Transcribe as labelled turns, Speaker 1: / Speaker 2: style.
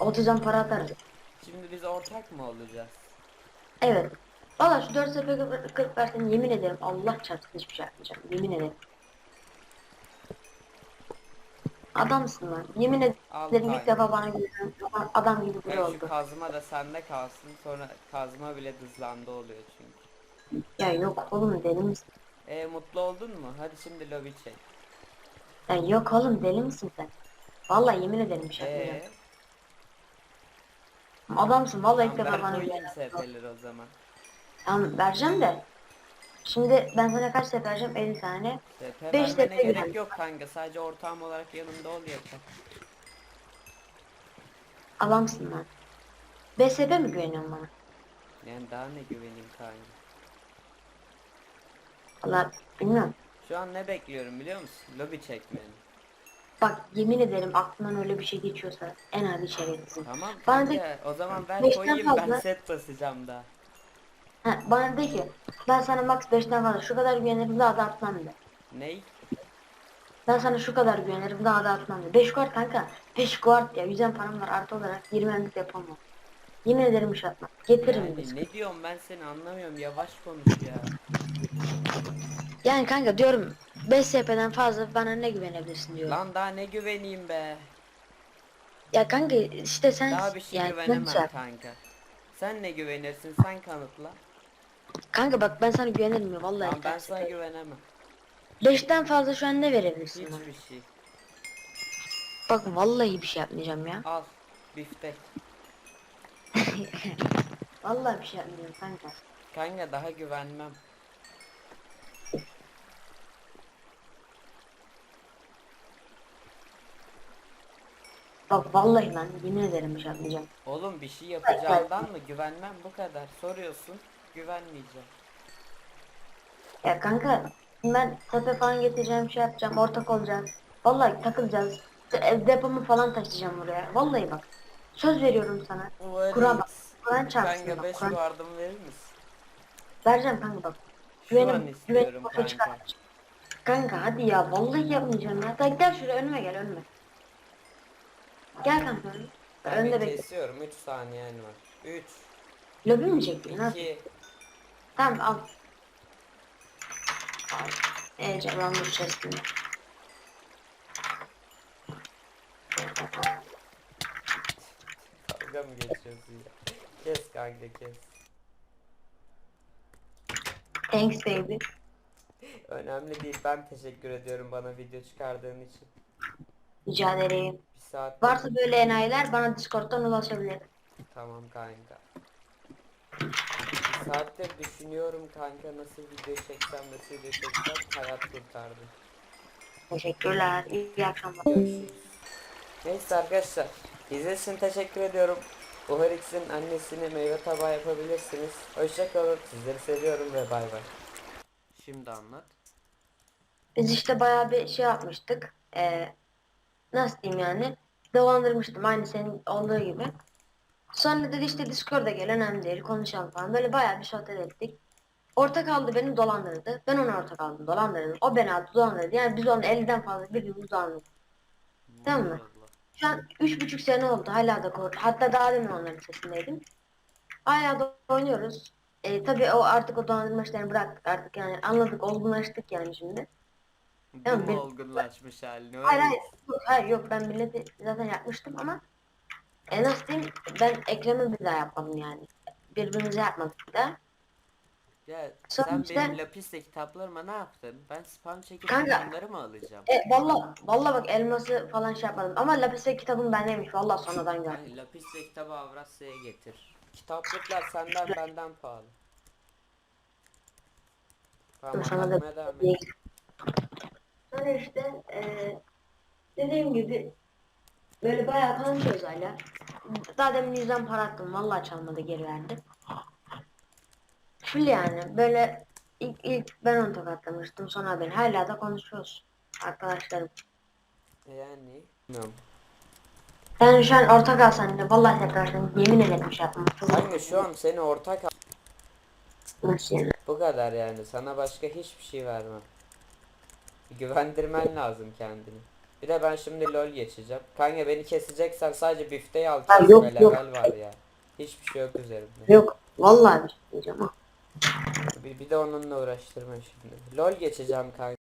Speaker 1: 30'dan para atarız.
Speaker 2: Şimdi biz ortak mı olacağız?
Speaker 1: Evet. Valla şu 4 sefer 40 versen yemin ederim Allah çarpsın hiçbir şey yapmayacağım. Yemin ederim. Adamsın lan. Yemin ederim ilk defa bana güvenen adam- gibi biri
Speaker 2: şu
Speaker 1: oldu.
Speaker 2: kazma da sende kalsın. Sonra kazma bile dızlandı oluyor çünkü.
Speaker 1: Ya yok oğlum deli misin?
Speaker 2: E mutlu oldun mu? Hadi şimdi lobi çek.
Speaker 1: Ya yok oğlum deli misin sen? Vallahi yemin ederim bir şey yapmayacağım. Adamsın vallahi ilk defa bana güvenen.
Speaker 2: SP'leri o zaman.
Speaker 1: Tamam vereceğim de. Şimdi ben sana kaç sefer vereceğim? 50 tane. Beş
Speaker 2: vermene
Speaker 1: dakika
Speaker 2: gerek
Speaker 1: yani.
Speaker 2: yok kanka. Sadece ortağım olarak yanımda ol yeter.
Speaker 1: Adamsın lan. BSP mi güveniyorsun bana?
Speaker 2: Yani daha ne güveneyim kanka.
Speaker 1: Valla bilmiyorum.
Speaker 2: Şu an ne bekliyorum biliyor musun? Lobi çekmeni.
Speaker 1: Bak yemin ederim aklından öyle bir şey geçiyorsa en az şerefsizim.
Speaker 2: Tamam
Speaker 1: Bana
Speaker 2: kanka. O zaman ver
Speaker 1: beşten
Speaker 2: koyayım ben
Speaker 1: fazla-
Speaker 2: set basacağım daha.
Speaker 1: Ha, bana de ki ben sana max 5'ten fazla şu kadar güvenirim daha da atmam de.
Speaker 2: Ney?
Speaker 1: Ben sana şu kadar güvenirim daha da atmam de. 5 guard kanka. 5 guard ya yüzden param var artı olarak 20 emlik yapamam. Yemin ederim iş atmam. Getiririm
Speaker 2: Yani
Speaker 1: biz.
Speaker 2: ne diyorum ben seni anlamıyorum. Yavaş konuş ya.
Speaker 1: Yani kanka diyorum 5 SP'den fazla bana ne güvenebilirsin diyorum.
Speaker 2: Lan daha ne güveneyim be.
Speaker 1: Ya kanka işte sen
Speaker 2: Daha bir şey
Speaker 1: yani
Speaker 2: güvenemem
Speaker 1: nasıl-
Speaker 2: kanka. Sen ne güvenirsin sen kanıtla.
Speaker 1: Kanka bak ben sana güvenirim ya vallahi.
Speaker 2: Lan ben sana güvenemem.
Speaker 1: 5'ten fazla şu an ne verebilirsin bana?
Speaker 2: Hiçbir şey.
Speaker 1: Bak vallahi bir şey yapmayacağım ya.
Speaker 2: Al. Biftek.
Speaker 1: Vallahi bir şey yapmayacağım kanka.
Speaker 2: Kanka daha güvenmem.
Speaker 1: Bak vallahi lan yemin ederim bir şey yapmayacağım.
Speaker 2: Oğlum bir şey yapacağımdan mı güvenmem bu kadar. Soruyorsun güvenmeyeceğim.
Speaker 1: Ya kanka ben tepe falan getireceğim şey yapacağım ortak olacağız. Vallahi takılacağız. Depomu falan taşıyacağım buraya. Vallahi bak. Söz veriyorum sana. Kur'an bak. Kur'an çarpsın
Speaker 2: Kanka
Speaker 1: bak.
Speaker 2: 5
Speaker 1: Kur'an.
Speaker 2: verir misin?
Speaker 1: Vereceğim kanka bak.
Speaker 2: Şu an
Speaker 1: Güvenim,
Speaker 2: istiyorum
Speaker 1: güvenim boşa
Speaker 2: kanka.
Speaker 1: çıkar. Kanka hadi ya vallahi yapmayacağım ya. Hadi gel şuraya önüme gel önüme. Gel kanka.
Speaker 2: Ben
Speaker 1: Önde bekle.
Speaker 2: kesiyorum 3 saniyen var. 3
Speaker 1: Lobi mi çektin? Ne yapayım?
Speaker 2: 2
Speaker 1: Tamam al. Al. Bu chest'ini.
Speaker 2: Kavga mı geçiyorsun ya? Kes kanka kes.
Speaker 1: Thanks baby.
Speaker 2: Önemli değil ben teşekkür ediyorum bana video çıkardığın için.
Speaker 1: Rica ederim.
Speaker 2: Bir saat
Speaker 1: Varsa böyle enayiler bana Discord'dan ulaşabilir.
Speaker 2: Tamam kanka. Bir saattir düşünüyorum kanka nasıl video çeksem nasıl video çeksem hayat kurtardı.
Speaker 1: Teşekkürler. İyi akşamlar.
Speaker 2: Görüşürüz. Neyse arkadaşlar. İzlediğiniz için teşekkür ediyorum. Buhar X'in annesini meyve tabağı yapabilirsiniz. Hoşçakalın. Sizleri seviyorum ve bay bay. Şimdi anlat.
Speaker 1: Biz işte bayağı bir şey yapmıştık. Ee, nasıl diyeyim yani? Dolandırmıştım aynı senin olduğu gibi. Sonra dedi işte Discord'a gel önemli değil konuşalım falan. Böyle bayağı bir sohbet ettik. Ortak aldı beni dolandırdı. Ben ona ortak aldım dolandırdım. O beni aldı dolandırdı. Yani biz onun 50'den fazla birbirimizi dolandırdık. Tamam mı? Şu an üç buçuk sene oldu. Hala da kor. Hatta daha demin onların sesindeydim. Hala da oynuyoruz. E, tabii o artık o dolandırma işlerini bıraktık artık yani anladık olgunlaştık yani şimdi.
Speaker 2: Bu olgunlaşmış halini?
Speaker 1: Hayır
Speaker 2: öyle
Speaker 1: hayır yok, hayır yok ben milleti zaten yapmıştım ama en nasıl diyeyim ben Ekrem'i bir daha yapmadım yani. Birbirimize yapmadık daha.
Speaker 2: Ya
Speaker 1: Sonra
Speaker 2: sen
Speaker 1: işte-
Speaker 2: benim lapisle kitaplarıma ne yaptın? Ben spam çekip
Speaker 1: Kanka.
Speaker 2: onları mı alacağım?
Speaker 1: E valla valla bak elması falan şey yapmadım ama Lapis'e kitabım bendeymiş valla sonradan gördüm.
Speaker 2: Ay, lapisle kitabı Avrasya'ya getir. Kitaplıklar senden benden pahalı. Tamam
Speaker 1: Sana da
Speaker 2: anlatmaya devam et.
Speaker 1: Sonra işte eee dediğim gibi böyle bayağı tanışıyoruz hala. Daha demin yüzden para attım. Vallahi çalmadı geri verdi. Full yani böyle ilk, ilk ben onu tokatlamıştım sonra ben hala da konuşuyoruz arkadaşlarım.
Speaker 2: Yani bilmiyorum.
Speaker 1: Yani şu an ortak alsan da vallahi tekrar yemin ederim şey yapmam.
Speaker 2: Kanka şu an seni ortak al-
Speaker 1: Nasıl yani?
Speaker 2: bu kadar yani. Sana başka hiçbir şey vermem. Güvendirmen lazım kendini. Bir de ben şimdi lol geçeceğim. Kanka beni keseceksen sadece bifteyi al
Speaker 1: Ha, yok, yok.
Speaker 2: var ya. Hiçbir şey yok üzerimde.
Speaker 1: Yok vallahi bir şey diyeceğim ha.
Speaker 2: Bir, bir de onunla uğraştırma şimdi. Lol geçeceğim kanka.